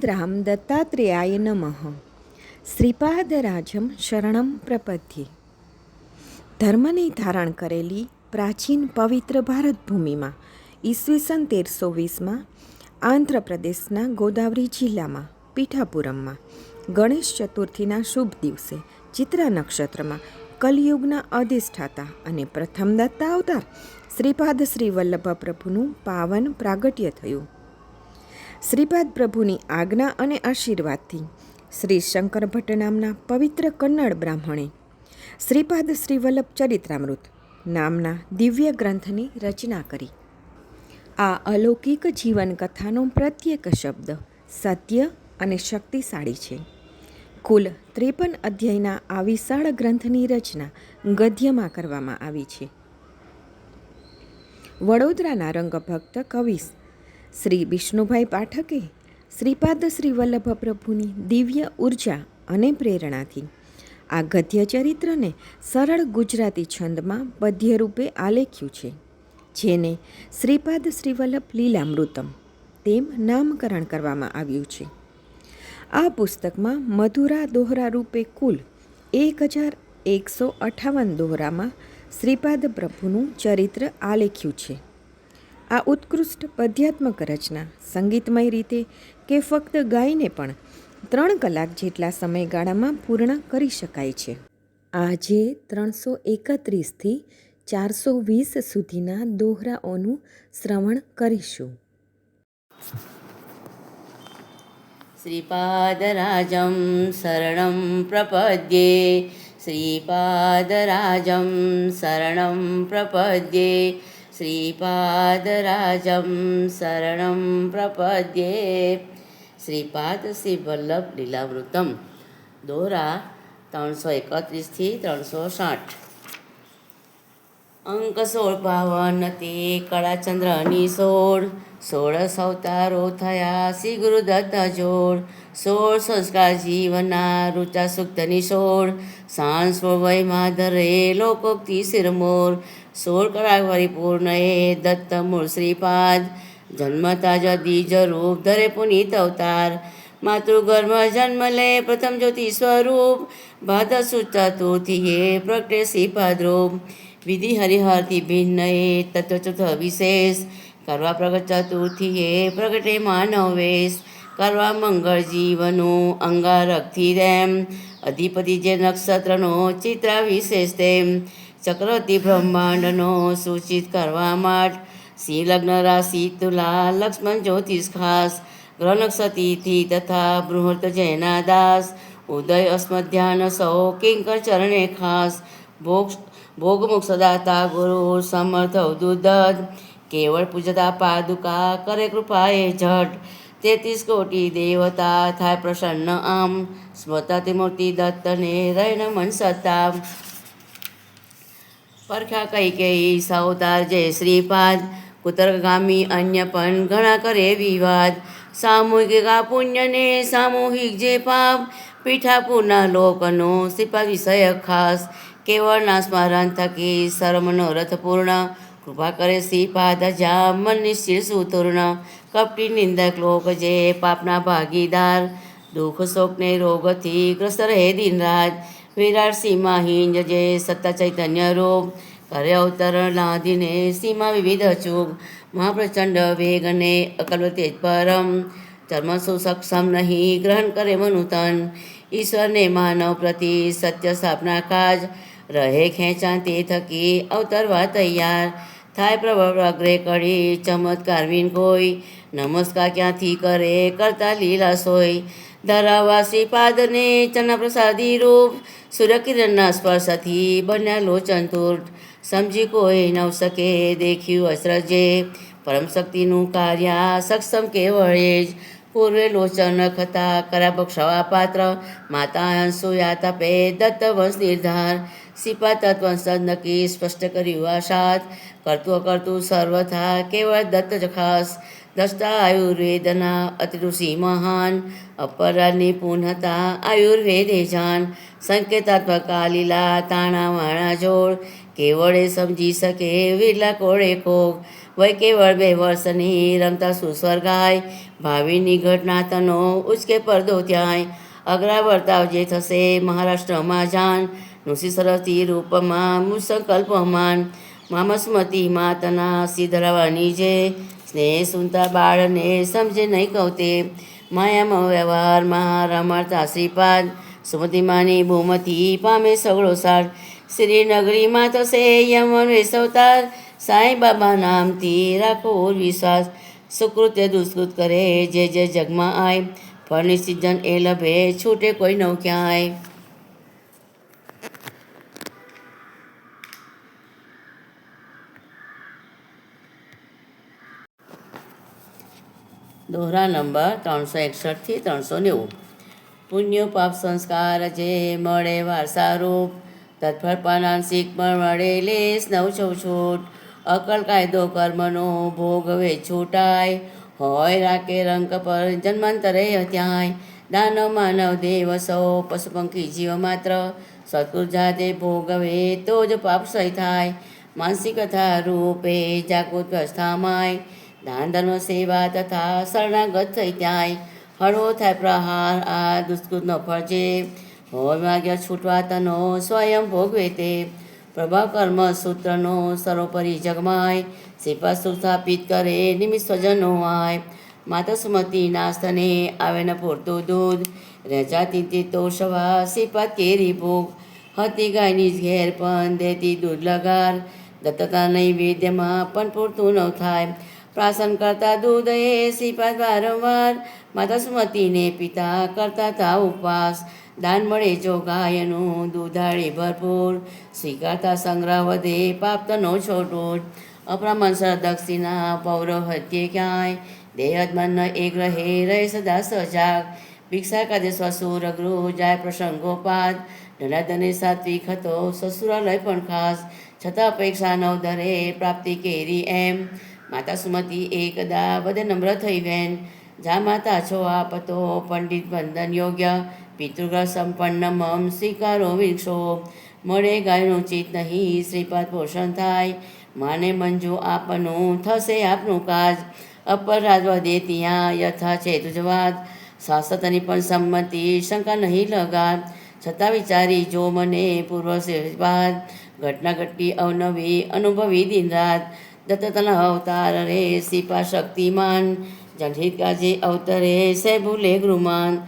શ્રીમદ્રામ દત્તાત્રેયાય નમઃ. શ્રીપાદરાજમ શરણમ પ્રપદ્યે. ધર્મને ધારણ કરેલી પ્રાચીન પવિત્ર ભારત ભૂમિમાં ઈસવીસન તેરસો વીસમાં આંધ્રપ્રદેશના ગોદાવરી જિલ્લામાં, પીઠાપુરમમાં, ગણેશ ચતુર્થીના શુભ દિવસે ચિત્રા નક્ષત્રમાં કલિયુગના અધિષ્ઠાતા અને પ્રથમ દત્તા અવતાર શ્રીપાદ શ્રી વલ્લભ પ્રભુનું પાવન પ્રાગટ્ય થયું. શ્રીપાદ પ્રભુની આજ્ઞા અને આશીર્વાદથી શ્રી શંકર ભટ્ટ નામના પવિત્ર કન્નડ બ્રાહ્મણે શ્રીપાદ શ્રીવલ્લભ ચરિત્રામૃત નામના દિવ્ય ગ્રંથની રચના કરી. આ અલૌકિક જીવનકથાનો પ્રત્યેક શબ્દ સત્ય અને શક્તિશાળી છે. કુલ ત્રેપન અધ્યાયના આ વિશાળ ગ્રંથની રચના ગદ્યમાં કરવામાં આવી છે. વડોદરાના રંગભક્ત કવિ શ્રી વિષ્ણુભાઈ પાઠકે શ્રીપાદ શ્રી વલ્લભ પ્રભુની દિવ્ય ઊર્જા અને પ્રેરણાથી આ ગદ્ય ચરિત્રને સરળ ગુજરાતી છંદમાં પદ્ય રૂપે આલેખ્યું છે, જેને શ્રીપાદ શ્રીવલ્લભ લીલામૃતમ તેમ નામકરણ કરવામાં આવ્યું છે. આ પુસ્તકમાં મધુરા દોહરા રૂપે કુલ એક હજાર એકસો અઠાવન દોહરામાં શ્રીપાદ પ્રભુનું ચરિત્ર આલેખ્યું છે. આ ઉત્કૃષ્ટ પધ્યાત્મક રચના સંગીતમય રીતે કે ફક્ત ગાઈને પણ ત્રણ કલાક જેટલા સમયગાળામાં પૂર્ણ કરી શકાય છે. આજે ત્રણસો એકત્રીસથી ચારસો વીસ સુધીના દોહરાઓનું શ્રવણ કરીશું. શ્રીપાદરાજમ શરણમ પ્રપદ્યે, શ્રીપાદરાજમ શરણમ પ્રપદ્યે શ્રીપાદરાજમ શરણમ પ્રપદ્યે શ્રીપાદ શ્રી વલ્લભ લીલાવૃતમ દોરા ત્રણસો એકત્રીસથી ત્રણસો સાઠ અંક સોળ પાવન તે કળાચંદ્રની સોળ સોળસ અવતારો થયા શ્રી ગુરુદત્ત જોડ, સોળ સંસ્કાર જીવના રૂચા સુક્તની સોળ સાંસ વયમાં ધરે લોકોક્તિ શિરમોર, સોળ કળા પરિપૂર્ણ એ દત્ત મૂળ શ્રીપાદ જન્મતા જદી રૂપ ધરે પુનિત અવતાર, માતૃગર્ભ જન્મ લે પ્રથમ જ્યોતિ સ્વરૂપ ભાદ સુચતુર્થી ચતુર્થીએ પ્રગટે શ્રીપાદરૂપ વિધિ હરિહરથી ભિન્ન એ તત્વ વિશેષ કરવા પ્રગટ ચતુર્થીએ પ્રગટે માનવેશ કરવા મંગળ જીવનું અંગારકથી રેમ. અધિપતિ જે નક્ષત્રનો ચિત્ર વિશેષ તેમ. ચક્રવર્તી બ્રહ્માંડનો સૂચિત કરવા માટે. સિંહ લગ્ન રાશિ તુલા, લક્ષ્મણ જ્યોતિષ ખાસ. ગ્રહ નક્ષતિથિ તથા બૃહર્ત જૈના દાસ. ઉદય અસ્મધ્યાન સૌ કિંકર ચરણે ખાસ. ભોગ, ભોગમુખ સદાતા ગુરુ સમર્થ અવધૂત કેવળ પૂજતા પાદુકા કરે કૃપાએ જટ. તેત્રીસ કોટી દેવતા થાય પ્રસન્ન આમ. સ્મૃતા મૂર્તિ દત્તને રૈન મન સતા પરખા કઈ કઈ સાવતાર જય શ્રીપાદ. કુતર્કગામી અન્ય પણ ઘણા કરે વિવાદ. સામૂહિક આ પુણ્યને સામૂહિક જે પાપ. પીઠાપુરના લોકનો શ્રીપાદ વિષય ખાસ. કેવળના સ્મરણ થકી સર્વમનોરથ પૂર્ણ. કૃપા કરે શ્રીપાદ જા મન નિશ્ચિર સુતુર્ણ, કપટી નિંદક લોક જે પાપના ભાગીદાર, દુઃખ શોકને રોગથી ગ્રસ્ત રહે દિન રાત વિરાટ સીમા હિંજ જે સત્તા ચૈતન્ય રોગ, કરે અવતરણ નાદિને સીમા વિવિધ ચૂક મહાપ્રચંડ વેગને અકલ્પ તેજ પરમ ધર્મ સુસક્ષમ નહીં ગ્રહણ કરે મનુતન. ઈશ્વરને માનવ પ્રતિ સત્ય સ્થાપના કાજ, રહે ખેંચા તે થકી અવતરવા તૈયાર. થાય પ્રભવ અગ્રે કડી ચમત્કાર વિન કોઈ નમસ્કાર ક્યાંથી કરે, કરતા લીલા સોય. ધરાવા શ્રીપાદને ચના પ્રસાદી રૂપ, સૂર્યકિરણના સ્પર્શથી બન્યા લોચન તૂટ સમજી કોઈ નવ શકે દેખ્યું અસરજે પરમ શક્તિનું કાર્ય સક્ષમ કેવળે જ. પૂર્વે લોચન ખતા કરા બક્ષવા પાત્ર, માતા અંશુયા તપે દત્ત વંશ નિર્ધાર. સિપા તત્વંશ નક્કી સ્પષ્ટ કર્યું આશાત કરતું કરતું સર્વથા કેવળ દત્ત ખાસ. દસતા આયુર્વેદના અતિઋષિ મહાન અપરાની પૂર્ણતા આયુર્વેદે જાન. સંકેતાત્મક લીલા તાણા વાણા જોડ, કેવળે સમજી શકે વિરલા કોળે કોક વય કેવળ બે વર્ષની રમતા સુસ્વર્ગાય, ભાવિની ઘટના તનો ઉચકે પડદો ત્યાંય. અગ્રા વર્તાવ જે થશે મહારાષ્ટ્રમાં જાન નુસી સરસ્વતી રૂપમાં મુસંકલ્પમાન મામસ્મતી માતના સિદ્ધરાવાની જે સ્નેહ સુનતા બાળને સમજે નહીં કહુતે માયામાં વ્યવહારમાં રમાડતા શ્રીપાદ સુમતિમાની ભૂમતી પામે સગળો સાર શ્રીનગરીમાં થશે યમન વેસવતાર સાંઈ બાબા નામથી રાખો વિશ્વાસ સુકૃત્ય દુષ્કૃત કરે જે જે જગમાં આય ફળની સિઝન એ લભે છૂટે કોઈ નવ ક્યાંય દોહરા નંબર ત્રણસો એકસઠથી ત્રણસો નેવું. પુણ્ય પાપ સંસ્કાર જે મળે વારસારૂપ તત્ફળ પાનાંશિક પણ મળે, લેસ નવ છૂટ. અકલ કાયદો કર્મનો ભોગવે છૂટાય, હોય રાકે રંક પર જન્માંતરે ત્યાંય દાનવ માનવ દેવ સૌ પશુ પંખી જીવ માત્ર સત્કુર જાતે ભોગવે તો જ પાપ સહી થાય. માનસિક કથા રૂપે જાગૃત વ્યવસ્થામાંય દાન ધર્મ સેવા તથા શરણાગત થઈ ત્યાંય. હળવો થાય પ્રહાર, આ દુષ્કૃતનો ફળજે હોય માગ્ય છૂટવા તનો સ્વયં ભોગવે તે. પ્રભા કર્મ સૂત્રનો સર્વોપરી જગમાય. સેવા સુસ્થાપિત કરે નિમિત્ત સ્વજનો આય. માતા સુમતી નાસ્તને આવે ન પૂરતું દૂધ. રજા તીતી તોષવા શ્રીપાદ કેરી ભોગ. હતી ગાયની ઘેર પણ દેતી દૂધ લગાર. દત્તતા નૈવેદ્યમાં પણ પૂરતું ન થાય. પ્રાસન કરતા દૂધ એ શ્રીપાદ વારંવાર. માતા સુમતીને પિતા કરતા તા ઉપવાસ. દાન મળે જો ગાયનું દૂધાળી ભરપૂર. સ્વીકારતા સંગ્રહ વધે પાપતનો છોટો. અપ્રમાણસર દક્ષિણા પૌરોહત્યે ક્યાંય. દેહદ મન એક રહે રહે સદા સજાગ. ભિક્ષા કાદે સ્વસુર ગૃહ જાય પ્રસંગોપાત ધનાધને સાત્વિક હતો, સસુરાલય પણ ખાસ. છતાં અપેક્ષા નવ દરે પ્રાપ્તિ કેરી એમ. માતા સુમતી એકદા બધે નમ્ર થઈ વેન. જા માતા છો આપ તો પંડિત વંદન યોગ્ય પિતૃગ્રહ સંપન્ન મમ સ્વીકારો વિક્ષો. મળે ગાયનું ચિત્ત નહીં, શ્રીપાદ પોષણ થાય. માને મંજુ આપનું, થશે આપનું કાજ. અપર રાજવદે ત્યાં યથા છે તુજવાદ શાસતની પણ સંમતિ શંકા નહીં લગા છતાં વિચારી જો મને પૂર્વ બાદ, ઘટના ઘટતી અવનવી અનુભવી દિન રાત દત્તતના અવતાર રે સિપા શક્તિમાન. જનહિત અવતરે સે ભૂલે ગૃમાન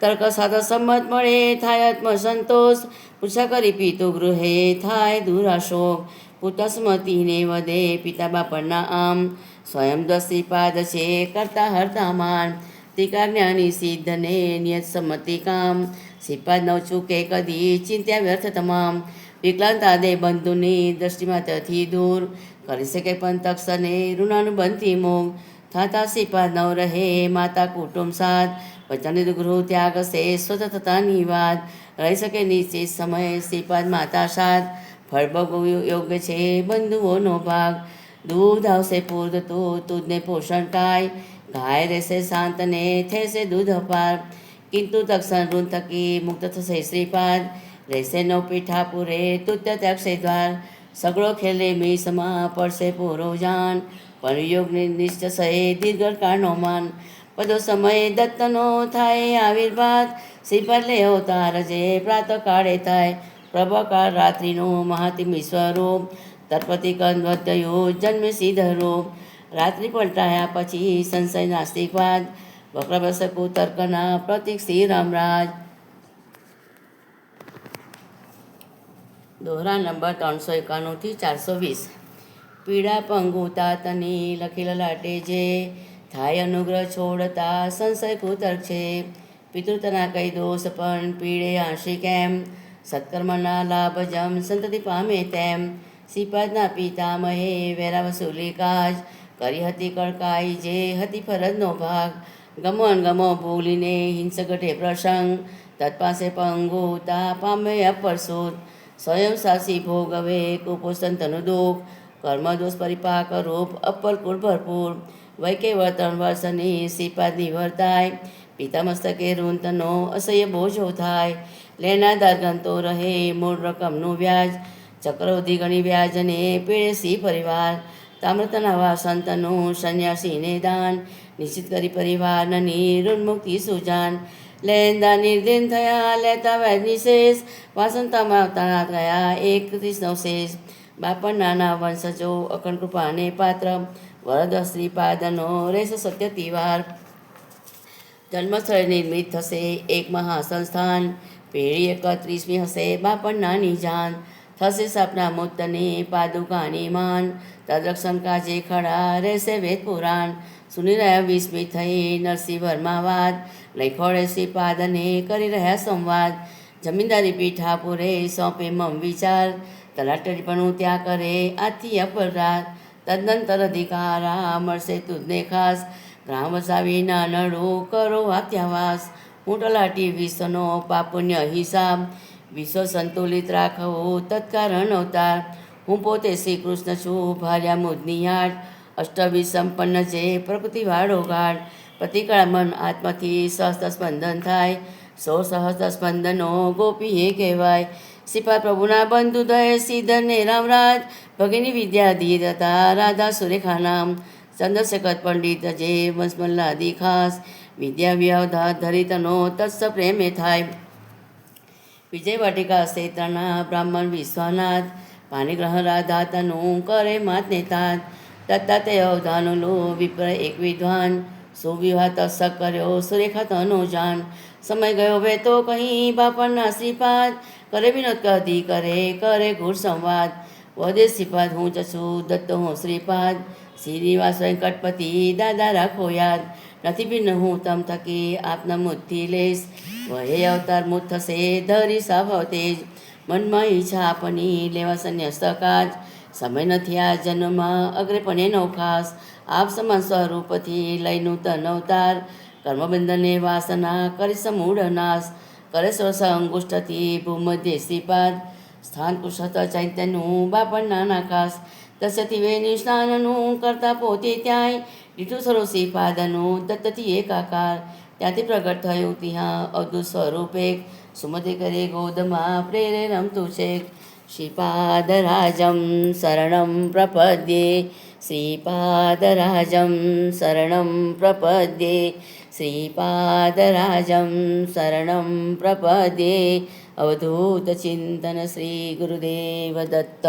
તર્ક સાથે સંમત મળે થાય આત્મ સંતોષ પૂછા કરી પીતો ગૃહે થાય દુરાશોક પુતસ્મતિને વધે પિતા બાપરના આમ. સ્વયં દસીપાદ છે કરતા હરતા માન. ટીકા જ્ઞાની સિદ્ધને નિયત સંમતિ કામ. શ્રીપાદ નવ ચૂકે કદી ચિંત્યા વ્યર્થ તમામ. વિકલાંતા દે બંધુની દ્રષ્ટિમાં તથી દૂર. કરી શકે પણ તક્ષને બનતી મોગ થતા શ્રીપાદ નવ રહે, માતા કુટુંબ સાથ. વચનિત ગૃહ ત્યાગ સે થતાની વાત. રહી શકે નિશ્ચિત સમયે શ્રીપાદ માતા સાથ. ફળભવ્યું યોગ્ય છે, બંધુઓનો ભાગ. દૂધ આવશે પૂરતું દૂધને પોષણ કાય ગાય રહેશે શાંત ને થશે દૂધ અપાર. કિંતુ તક્ષણ ઋણ થકી મુક્ત થશે શ્રીપાદ. રહેશે નવ પીઠા પૂરે, તુત્ય ત્યાગશે દ્વાર. સગળો ખેલે મીસમાં પડશે પૂરો જાન. પણ યોગની નિશ્ચય સહે દીર્ઘકાળનો માન. બધો સમય દત્તનો થાય આવિર્ભાત શ્રીપાદ લે અવતાર જે પ્રાતઃકાળે થાય. પ્રભાકાળ રાત્રિનું મહાતિમી સ્વરૂપ. તરપતિ કંદવદ્યો જન્મે સિદ્ધરૂપ રાત્રિ પલટાયા પછી સંશય નાસ્તિકવાદ વક્રવસકુ તર્કના પ્રતિક શ્રી રામરાજ. દોહરા નંબર ત્રણસો એકાણુંથી ચારસો વીસ. પીડા પંગુતા તની લખી લલાટે જે, થાય અનુગ્રહ છોડતા સંશય કુતર છે. પિતૃતના કઈ દોષ પણ પીડે આંશિક એમ સત્કર્મના લાભ જમ સંતતિ પામે તેમ. શ્રીપાદના પિતામહે વેરા વસૂલી કાજ, કરી હતી કડકાઈ જે હતી ફરજનો ભાગ. ગમો ભૂલીને હિંસ ઘટે પ્રસંગ. તત્પાસે પંગુતા પામે અપરસુત. સ્વયં સાસી ભોગવે કુપોષણ તનું દુઃખ કર્મદોષ પરિપાક, રૂપ અપર કુળ ભરપૂર. વૈકે વર્તન વર્ષની શ્રીપાદની વર્તાય પિતા મસ્તકે ઋંતનો અસહ્ય બોજો થાય. લેનાદાર ગણતો રહે મૂળ રકમનું વ્યાજ. ચક્રવૃદ્ધિ ગણી વ્યાજને પીળેસી પરિવાર. તામ્રતના વા સંતનું સંન્યાસીને દાન. નિશ્ચિત કરી પરિવારની ઋણમુક્તિ સુજાન. લેંદા નિર્દિન થયા લેતા વ્યાજ નિશેષ વાસંતામાં આવતા થયા એક શેષ બાપણ નાના વંશજો અખંડ કૃપાને પાત્ર વરદ શ્રીપાદનો રહેશે સત્ય તિવાર જન્મસ્થળે નિર્મિત થશે એક મહાસંસ્થાન પેઢી એકત્રીસમી હશે બાપણ નાની જાન થશે સપના મુક્તની પાદુકાની માન તદરક્ષણ કાજે ખડા રહેશે વેદ પુરાણ સુની રહ્યા વિસ્મિત થઈ નરસિંહ વર્મા વાત લઈ ખોળે શ્રીપાદને કરી રહ્યા સંવાદ. જમીનદારી પીઠાપુરે સોંપે મમ વિચાર. તલાટરી પણ ત્યાં કરે આથી અપરાધ. તદનંતર અધિકારા મળશે તુજને ખાસ. ગ્રામ વસાવી ના નડો કરો આત્યાવાસ. હું તલાટી વિશ્વનો પાપુન્ય હિસાબ. વિશ્વ સંતુલિત રાખવો તત્કારણ અવતાર. હું પોતે શ્રી કૃષ્ણ છું, ભાર્યા મુદની આઠ અષ્ટવી સંપન્ન છે પ્રકૃતિવાળો ગાઢ પ્રતિકાળ મન આત્માથી સહસ્ત સ્પંદન થાય સો સહસ્ત્ર સ્પંદનો ગોપીએ કહેવાય સિપા પ્રભુના બંધુ દય સિદ્ધને રામરાજ ભગિની વિદ્યાધી તથા રાધા સુરેખાનામ ચંદ્રશેખર પંડિત જે વંશમલ્લાદી ખાસ વિદ્યા વ્યવધા ધરિતનો તત્સ પ્રેમે થાય વિજય વાટિકા ક્ષેત્રના બ્રાહ્મણ વિશ્વનાથ પાણીગ્રહ રાધાતનું કરે માત નેતા તત્તા તે અવધાનો લો વિપ્ર એક વિદ્વાન સુવિવાહ તત્સક કર્યો સુરેખા તનો જાન સમય ગયો વે તો કહી બાપણના શ્રીપાદ કરે વિનોદ, કદી કરે કરે ઘૂર સંવાદ. વધે શ્રીપાદ હું જશું દત્ત હું શ્રીપાદ. શ્રીનિવાસ વેંકટપતિ, દાદા રાખો યાદ. નથી ભિન્ન હું તમ થકી, આપના મુદ્ધિ લેશ. વહે અવતાર મુત થશે, ધરી સાભવ તેજ. મનમાં ઈચ્છા આપની, લેવા સન્ય કાજ સમય નથી આ જન્મમાં. અગ્રેપણે નો ખાસ આપ સમાન સ્વરૂપથી લઈ નૂતન અવતાર. કર્મબંધને વાસના કરી સમૂળ નાશ. કરે સ્વસંગુષ્ઠથી ભૂમધ્ય શ્રીપાદ સ્થાન કુશત ચૈત્યનું બાપણ નાના ખાસ. દશથી વેની સ્નાનનું કરતા પોતે ત્યાંય. દીઠું સરો શ્રીપાદનું દત્તથી એકાકાર. ત્યાંથી પ્રગટ થયું ત્યાં અવધૂત સ્વરૂપે સુમતિ કરે ગોદમાં, પ્રેરે રમતું છે श्रीपादराजं शरणं प्रपद्ये श्रीपादराजं शरणं प्रपद्ये श्रीपादराजं शरणं प्रपद्ये। अवधूतचिन्तनश्रीगुरुदेवदत्त